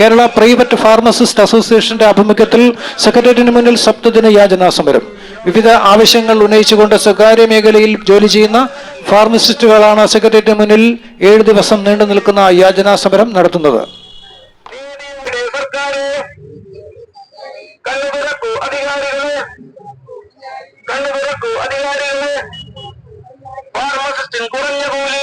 Kerala private pharmacist അസോസിയേഷന്റെ ആഭിമുഖ്യത്തിൽ സെക്രട്ടേറിയറ്റിന് മുന്നിൽ സപ്തദിന യാചനാ സമരം വിവിധ ആവശ്യങ്ങൾ ഉന്നയിച്ചുകൊണ്ട് സ്വകാര്യ മേഖലയിൽ ജോലി ചെയ്യുന്ന ഫാർമസിസ്റ്റുകളാണ് സെക്രട്ടേറിയറ്റിന് മുന്നിൽ ഏഴ് ദിവസം നീണ്ടു നിൽക്കുന്ന യാചനാ സമരം നടത്തുന്നത് കുറഞ്ഞ കൂലി